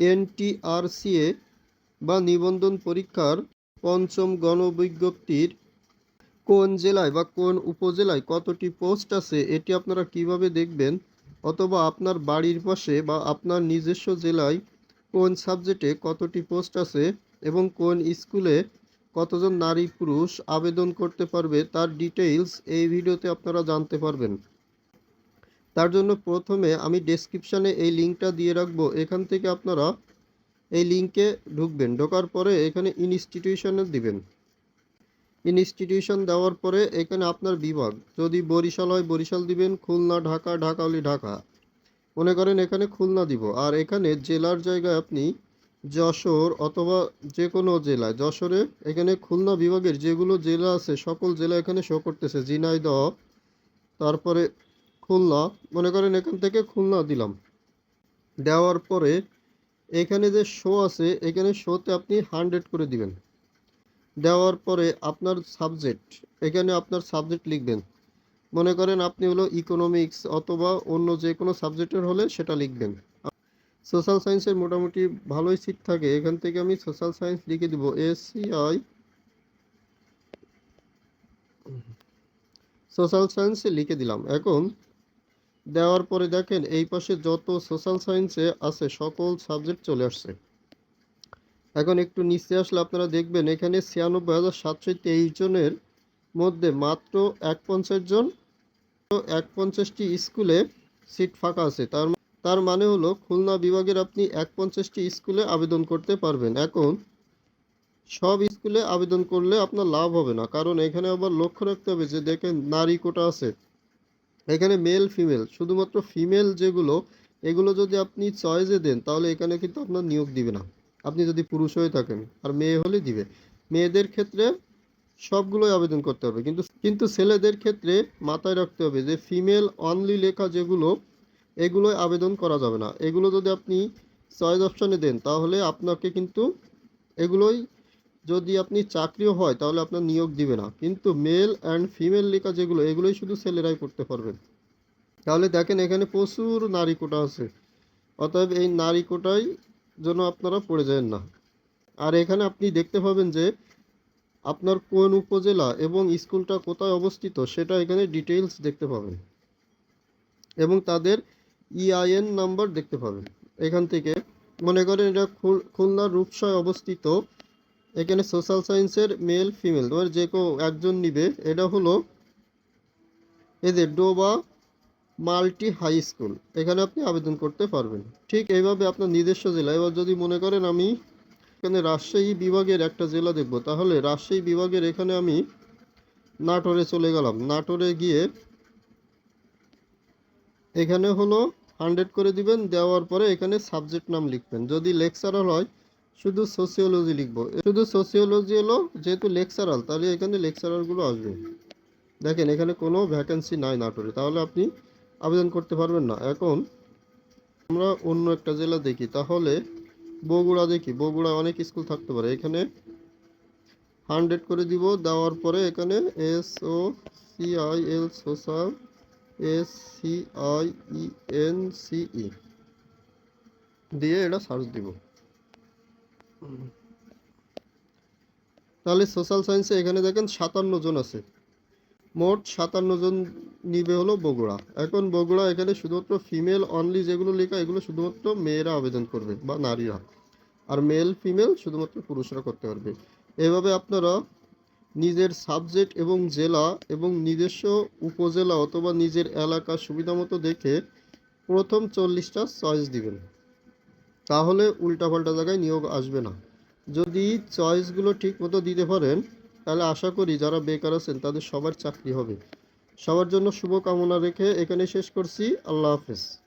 NTRCA বা নিবন্ধন পরীক্ষার পঞ্চম গণবিজ্ঞপ্তির কোন জেলায় বা কোন উপজেলায় কতটি পোস্ট আছে এটি আপনারা কীভাবে দেখবেন? অথবা আপনার বাড়ির পাশে বা আপনার নিজস্ব জেলায় কোন সাবজেক্টে কতটি পোস্ট আছে এবং কোন স্কুলে কতজন নারী পুরুষ আবেদন করতে পারবে তার ডিটেইলস এই ভিডিওতে আপনারা জানতে পারবেন। তার জন্য প্রথমে আমি ডেসক্রিপশানে এই লিঙ্কটা দিয়ে রাখব। এখান থেকে আপনারা এই লিঙ্কে ঢুকবেন। ঢোকার পরে এখানে ইনস্টিটিউশনে দিবেন। ইনস্টিটিউশন দেওয়ার পরে এখানে আপনার বিভাগ। যদি বরিশাল হয়, বরিশাল দিবেন, খুলনা, ঢাকা ঢাকা হলে ঢাকা। মনে করেন এখানে খুলনা দিব। আর এখানে জেলার জায়গায় আপনি যশোর অথবা যে কোনো জেলায়, যশোরে এখানে খুলনা বিভাগের যেগুলো জেলা আছে, সকল জেলা এখানে শো করতেছে। ঝিনাইদহ, তারপরে খুলনা, মনে করেন এখান থেকে খুলনা দিলাম। দেওয়ার পরে এখানে যে শো আছে, এখানে শোতে আপনি হান্ড্রেড করে দিবেন। দেওয়ার পরে আপনার সাবজেক্ট এখানে আপনার সাবজেক্ট লিখবেন। মনে করেন আপনি হলো ইকোনমিক্স অথবা অন্য যে কোনো সাবজেক্টের হলে সেটা লিখবেন। সোশ্যাল সায়েন্সের মোটামুটি ভালোই সিট থাকে। এখান থেকে আমি সোশ্যাল সায়েন্স লিখে দিব। এসসিআই সোশ্যাল সায়েন্সে লিখে দিলাম। এখন দেওয়ার পরে দেখেন এই পাশে যত সোশ্যাল সায়েন্সে আছে, সকল সাবজেক্ট চলে আসছে। এখন একটু নিচে আসলে আপনারা দেখবেন, এখানে ছিয়ানব্বই হাজার সাতশো তেইশ জনের মধ্যে মাত্র এক পঞ্চাশ জন এক পঞ্চাশটি স্কুলে সিট ফাঁকা আছে। তার তার মানে হলো খুলনা বিভাগের আপনি এক পঞ্চাশটি স্কুলে আবেদন করতে পারবেন। এখন সব স্কুলে আবেদন করলে আপনার লাভ হবে না। কারণ এখানে আবার লক্ষ্য রাখতে হবে যে দেখেন নারী কোটা আছে। এখানে মেল ফিমেল শুধুমাত্র ফিমেল যেগুলো, এগুলো যদি আপনি চয়েসে দেন, তাহলে এখানে কিন্তু আপনার নিয়োগ দিবে না। আপনি যদি পুরুষ হয়ে থাকেন, আর মেয়ে হলে দিবে। মেয়েদের ক্ষেত্রে সবগুলোই আবেদন করতে হবে। কিন্তু কিন্তু ছেলেদের ক্ষেত্রে মাথায় রাখতে হবে যে ফিমেল অনলি লেখা যেগুলো, এগুলোই আবেদন করা যাবে না। এগুলো যদি আপনি চয়েস অপশানে দেন, তাহলে আপনাকে কিন্তু এগুলোই যদি আপনি চাকরিও হয়, তাহলে আপনার নিয়োগ দিবে না। কিন্তু মেল অ্যান্ড ফিমেল লেখা যেগুলো, এগুলোই শুধু ছেলেরাই করতে পারবেন। তাহলে দেখেন, এখানে প্রচুর নারী কোটা আছে। অতএব এই নারী কোটাই জন্য আপনারা পড়ে যাবেন না। আর এখানে আপনি দেখতে পাবেন যে, আপনার কোন উপজেলা এবং স্কুলটা কোথায় অবস্থিত, সেটা এখানে ডিটেলস দেখতে পাবেন। এবং তাদের ইআইএন নাম্বার দেখতে পাবেন। এখান থেকে মনে করেন এটা খুলনার রূপসায় অবস্থিত এখানে সোশ্যাল সায়েন্সের মেল ফিমেল তোমার যে কেউ একজন নিবে, এটা হলো এদের ডোবা মাল্টি হাই স্কুল। এখানে আপনি আবেদন করতে পারবেন। ঠিক এইভাবে আপনার নিজস্ব জেলা। এবার যদি মনে করেন আমি এখানে রাজশাহী বিভাগের একটা জেলা দেখব, তাহলে রাজশাহী বিভাগের এখানে আমি নাটোরে চলে গেলাম। নাটোরে গিয়ে এখানে হলো হান্ড্রেড করে দিবেন, দেওয়ার পরে এখানে সাবজেক্ট নাম লিখবেন। যদি লেকচারার হয় শুধু সোসিওলজি লিখব। শুধু সোসিওলজি হলো যেহেতু লেকচারাল তাহলে এখানে লেকচারারগুলো আসবে। দেখেন, এখানে কোনো ভ্যাকেন্সি নাই নাটোরে, তাহলে আপনি আবেদন করতে পারবেন না। এখন আমরা অন্য একটা জেলা দেখি, তাহলে বগুড়া দেখি। বগুড়া অনেক স্কুল থাকতে পারে। এখানে হান্ড্রেড করে দিব, দেওয়ার পরে এখানে S O C I L social S C I E N C E দিয়ে এটা সার্চ দিব। তাহলে সোশ্যাল সায়েন্সে এখানে দেখেন সাতান্ন জন আছে। মোট সাতান্ন জন নিবে হলো বগুড়া। এখন বগুড়া এখানে শুধুমাত্র ফিমেল অনলি যেগুলো লেখা, এগুলো শুধুমাত্র মেয়েরা আবেদন করবে বা নারীরা। আর মেল ফিমেল শুধুমাত্র পুরুষরা করতে পারবে। এভাবে আপনারা নিজের সাবজেক্ট এবং জেলা এবং নিজস্ব উপজেলা অথবা নিজের এলাকা সুবিধা মতো দেখে প্রথম চল্লিশটা চয়েস দিবেন। তাহলে উল্টাপাল্টা জায়গায় নিয়োগ আসবে না। যদি চয়েসগুলো ঠিক মতো দিতে পারেন, তাহলে আশা করি যারা বেকার আছেন, তাদের সবার চাকরি হবে। সবার জন্য শুভকামনা রেখে এখানে শেষ করছি। আল্লাহ হাফেজ।